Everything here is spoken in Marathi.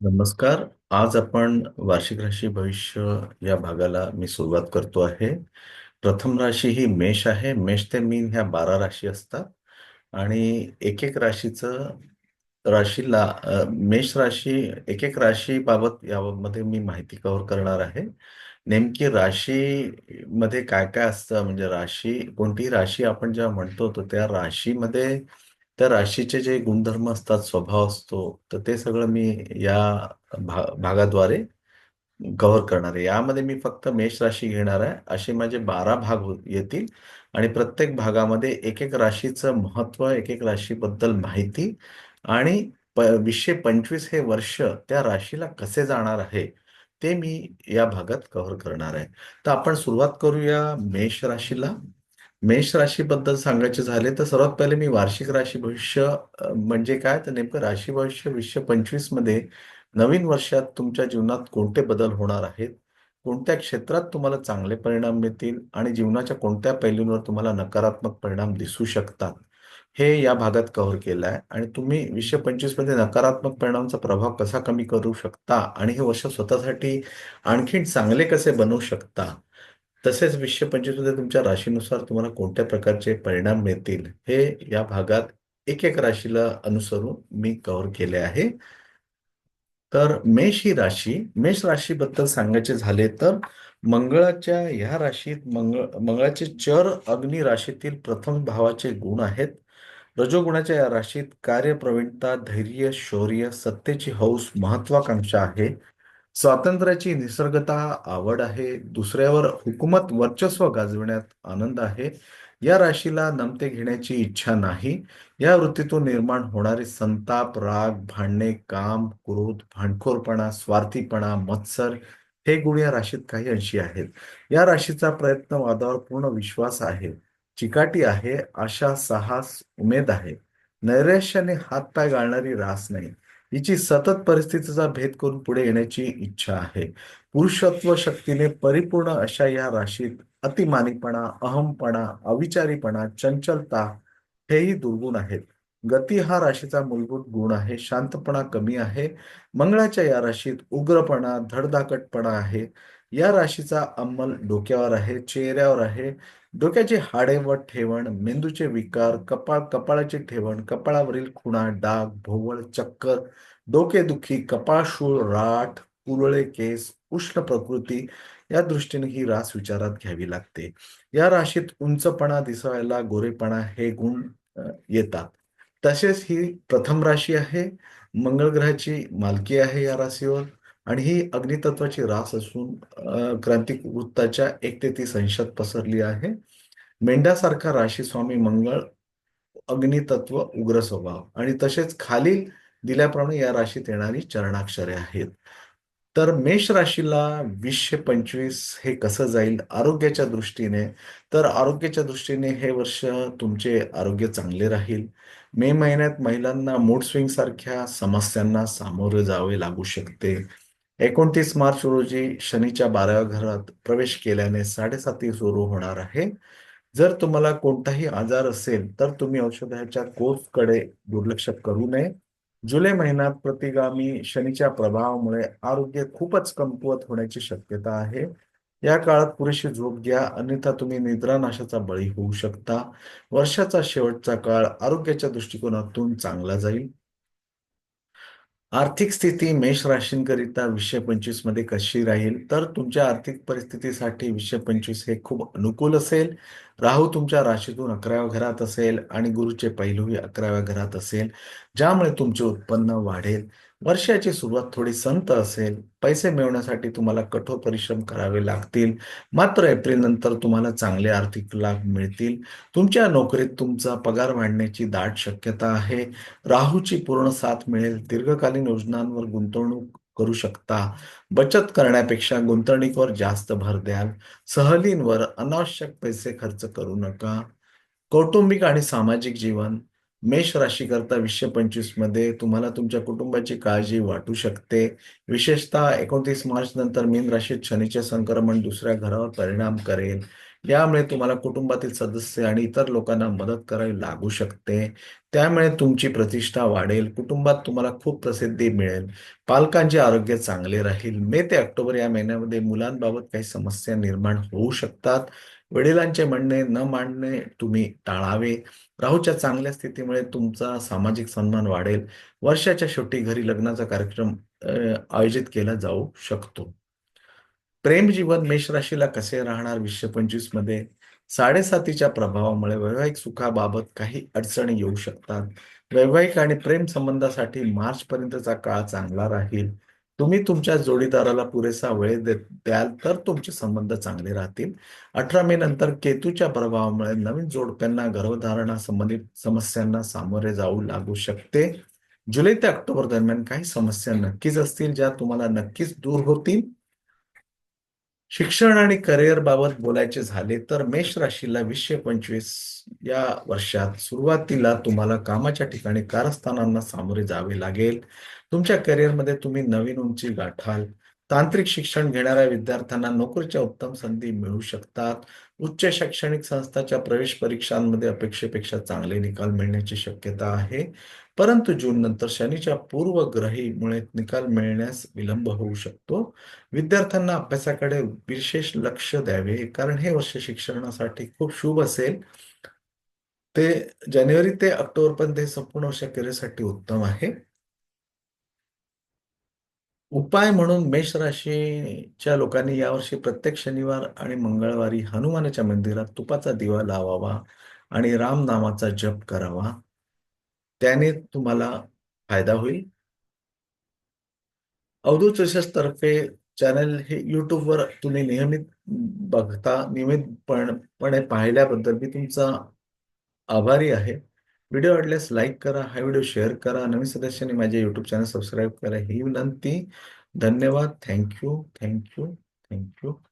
नमस्कार. आज आपण वार्षिक राशी भविष्य या भागाला मी सुरुवात करतो आहे. प्रथम राशी ही मेष आहे. मेष ते मीन ह्या बारा राशी असतात. आणि एक एक राशीचं राशीला अ, मेष राशी एक एक राशी बाबत यामध्ये मी माहिती कव्हर करणार आहे. नेमकी राशी मध्ये काय काय असतं? म्हणजे राशी कोणतीही राशी आपण जेव्हा म्हणतो तर त्या राशीमध्ये त्या राशीचे जे गुणधर्म असतात स्वभाव असतो तर ते सगळं मी या भा भागाद्वारे कव्हर करणार आहे. यामध्ये मी फक्त मेष राशी घेणार आहे असे माझे बारा भाग येतील आणि प्रत्येक भागामध्ये एक एक राशीचं महत्त्व एक एक राशीबद्दल माहिती आणि प वीसशे पंचवीस हे वर्ष त्या राशीला कसे जाणार आहे ते मी या भागात कव्हर करणार आहे. तर आपण सुरुवात करूया मेष राशीला. मेष राशीबद्दल सांगायचे झाले तर सर्वात पहिले मी वार्षिक राशी भविष्य अ, म्हणजे काय? तर नेमकं राशी भविष्य वीसशे पंचवीसमध्ये नवीन वर्षात तुमच्या जीवनात कोणते बदल होणार आहेत? कोणत्या क्षेत्रात तुम्हाला चांगले परिणाम मिळतील? आणि जीवनाच्या कोणत्या पैलूंवर तुम्हाला नकारात्मक परिणाम दिसू शकतात? हे या भागात कव्हर केलं आहे आणि तुम्ही वीसशे पंचवीसमध्ये नकारात्मक परिणामाचा प्रभाव कसा कमी करू शकता? आणि हे वर्ष स्वतःसाठी आणखीन चांगले कसे बनवू शकता? तसेच वीसशे पंचवीसमध्ये तुमच्या राशीनुसार तुम्हाला कोणत्या प्रकारचे परिणाम मिळतील हे या भागात एक एक राशीला अनुसरून मी कव्हर केले आहे. तर मेष ही राशी मेष राशीबद्दल सांगायचे झाले तर मंगळाच्या ह्या राशीत मंगळ मंगळाचे चर अग्नी राशीतील प्रथम भावाचे गुण आहेत. रजोगुणाच्या या राशीत कार्यप्रवीणता धैर्य शौर्य सत्तेची हौस महत्वाकांक्षा आहे. स्वातंत्र्याची निसर्गता आवड आहे दुसऱ्यावर हुकूमत वर्चस्व गाजविण्यात आनंद आहे या राशीला नमते घेण्याची इच्छा नाही या वृत्तीतून निर्माण होणारे संताप राग भांडणे काम क्रोध भांडखोरपणा स्वार्थीपणा मत्सर हे गुण या राशीत काही अंशी आहेत. या राशीचा प्रयत्न वादावर पूर्ण विश्वास आहे चिकाटी आहे आशा साहस उमेद आहे. नैराश्याने हातपाय गाळणारी रास नाही. हिची सतत परिस्थितीचा भेद करून पुढे येण्याची इच्छा आहे. पुरुषत्व शक्तीने परिपूर्ण अशा या राशीत अतिमानीपणा अहमपणा अविचारीपणा चंचलता हेही दुर्गुण आहेत. गती हा राशीचा मूलभूत गुण आहे. शांतपणा कमी आहे. मंगळाच्या या राशीत उग्रपणा धडधाकटपणा आहे. या राशीचा अंमल डोक्यावर आहे चेहऱ्यावर आहे. डोक्याची हाडे व ठेवण मेंदूचे विकार कपाळ कपाळाचे ठेवण कपाळावरील खुणा डाग भोवळ चक्कर डोकेदुखी कपाळशूळ राठ कुरळे केस उष्ण प्रकृती या दृष्टीने ही रास विचारात घ्यावी लागते. या राशीत उंचपणा दिसायला गोरेपणा हे गुण येतात. तसेच ही प्रथम राशी आहे. मंगळ ग्रहाची मालकी आहे या राशीवर. आणि ही अग्नितत्वाची रास असून क्रांतिक वृत्ताच्या एक ते तीस अंशात पसरली आहे. मेंढ्यासारखा राशी स्वामी मंगळ अग्नितत्व उग्र स्वभाव आणि तसेच खालील दिल्याप्रमाणे या राशीत येणारी चरणाक्षरे आहेत. तर मेष राशीला वीसशे पंचवीस हे कसं जाईल आरोग्याच्या दृष्टीने? तर आरोग्याच्या दृष्टीने हे वर्ष तुमचे आरोग्य चांगले राहील. मे महिन्यात महिलांना मूड स्विंग सारख्या समस्यांना सामोरे जावे लागू शकते. एकोणतीस मार्च रोजी शनीच्या बाराव्या घरात प्रवेश केल्याने साडेसाती सुरू होणार आहे. जर तुम्हाला कोणताही आजार असेल तर तुम्ही औषधाच्या कोर्सकडे दुर्लक्ष करू नये. जुलै महिन्यात प्रतिगामी शनीच्या प्रभावामुळे आरोग्य खूपच कमकुवत होण्याची शक्यता आहे. या काळात पुरेशी झोप घ्या अन्यथा तुम्ही निद्रानाशाचा बळी होऊ शकता. वर्षाचा शेवटचा काळ आरोग्याच्या दृष्टिकोनातून चांगला जाईल. आर्थिक स्थिती मेष राशींकरिता वीसशे पंचवीसमध्ये कशी राहील? तर तुमच्या आर्थिक परिस्थितीसाठी वीसशे पंचवीस हे खूप अनुकूल असेल. राहू तुमच्या राशीतून अकराव्या घरात असेल आणि गुरुचे पैलूही अकराव्या घरात असेल ज्यामुळे तुमचे उत्पन्न वाढेल. वर्षाची सुरुवात थोडी संत असेल पैसे मिळवण्यासाठी तुम्हाला कठोर परिश्रम करावे लागतील. मात्र एप्रिल नंतर तुम्हाला चांगले आर्थिक लाभ मिळतील. तुमच्या नोकरीत तुमचा पगार वाढण्याची दाट शक्यता आहे. राहूची पूर्ण साथ मिळेल. दीर्घकालीन योजनांवर गुंतवणूक करू शकता. बचत करण्यापेक्षा गुंतवणुकीवर जास्त भर द्याल. सहलींवर अनावश्यक पैसे खर्च करू नका. कौटुंबिक आणि सामाजिक जीवन मेष राशीकरता वीसशे पंचवीसमध्ये तुम्हाला तुमच्या कुटुंबाची काळजी वाटू शकते. विशेषतः एकोणतीस मार्च नंतर मीन राशीत शनीचे संक्रमण दुसऱ्या घरावर परिणाम करेल. यामुळे तुम्हाला कुटुंबातील सदस्य आणि इतर लोकांना मदत करावी लागू शकते. त्यामुळे तुमची प्रतिष्ठा वाढेल. कुटुंबात तुम्हाला खूप प्रसिद्धी मिळेल. पालकांचे आरोग्य चांगले राहील. मे ते ऑक्टोबर या महिन्यामध्ये मुलांबाबत काही समस्या निर्माण होऊ शकतात. वडिलांचे म्हणणे न मांडणे तुम्ही टाळावे. राहूच्या चांगल्या स्थितीमुळे तुमचा सामाजिक सन्मान वाढेल. वर्षाच्या शेवटी घरी लग्नाचा कार्यक्रम आयोजित केला जाऊ शकतो. प्रेम जीवन मेष राशीला कसे राहणार वीसशे पंचवीसमध्ये? साडेसातीच्या प्रभावामुळे वैवाहिक सुखाबाबत काही अडचणी येऊ शकतात. वैवाहिक आणि प्रेम संबंधासाठी मार्च पर्यंतचा काळ चांगला राहील. तुम्ही तुमच्या जोडीदाराला पुरेसा वेळ द्याल तर तुमचे संबंध चांगले राहतील. अठरा मे नंतर केतूच्या प्रभावामुळे नवीन जोडप्यांना गर्भधारणा संबंधित समस्यांना सामोरे जाऊ लागू शकते. जुलै ते ऑक्टोबर दरम्यान काही समस्या नक्कीच असतील ज्या तुम्हाला नक्कीच दूर होतील. शिक्षण आणि करिअर बाबत बोलायचे झाले तर मेष राशीला वीसशे पंचवीस या वर्षात सुरुवातीला तुम्हाला कामाच्या ठिकाणी कारस्थानांना सामोरे जावे लागेल. तुमच्या करिअरमध्ये तुम्ही नवीन उंची गाठाल. तांत्रिक शिक्षण घेणाऱ्या विद्यार्थ्यांना नोकरीच्या उत्तम संधी मिळू शकतात. उच्च शैक्षणिक संस्थाच्या प्रवेश परीक्षांमध्ये अपेक्षेपेक्षा चांगले निकाल मिळण्याची शक्यता आहे. परंतु जून नंतर शनीच्या पूर्वग्रहीमुळे निकाल मिळण्यास विलंब होऊ शकतो. विद्यार्थ्यांना अभ्यासाकडे विशेष लक्ष द्यावे कारण हे वर्ष शिक्षणासाठी खूप शुभ असेल. ते जानेवारी ते ऑक्टोबर पर्यंत हे संपूर्ण वर्ष करिअरसाठी उत्तम आहे. उपाय म्हणून मेष राशीच्या लोकांनी यावर्षी प्रत्येक शनिवार आणि मंगळवारी हनुमानाच्या मंदिरात तुपाचा दिवा लावावा आणि रामनामाचा जप करावा. त्याने तुम्हाला फायदा होईल. अवधूत तर्फे चॅनल हे यूट्यूबवर तुम्ही नियमित बघता. नियमितपणे पाहिल्याबद्दल मी तुमचा आभारी आहे. व्हिडिओ आवडल्यास लाईक करा हा व्हिडिओ शेअर करा. नवीन सदस्यांनी माझे यूट्यूब चॅनल सबस्क्राईब करा. ही विनंती. धन्यवाद. Thank you. Thank you. Thank you.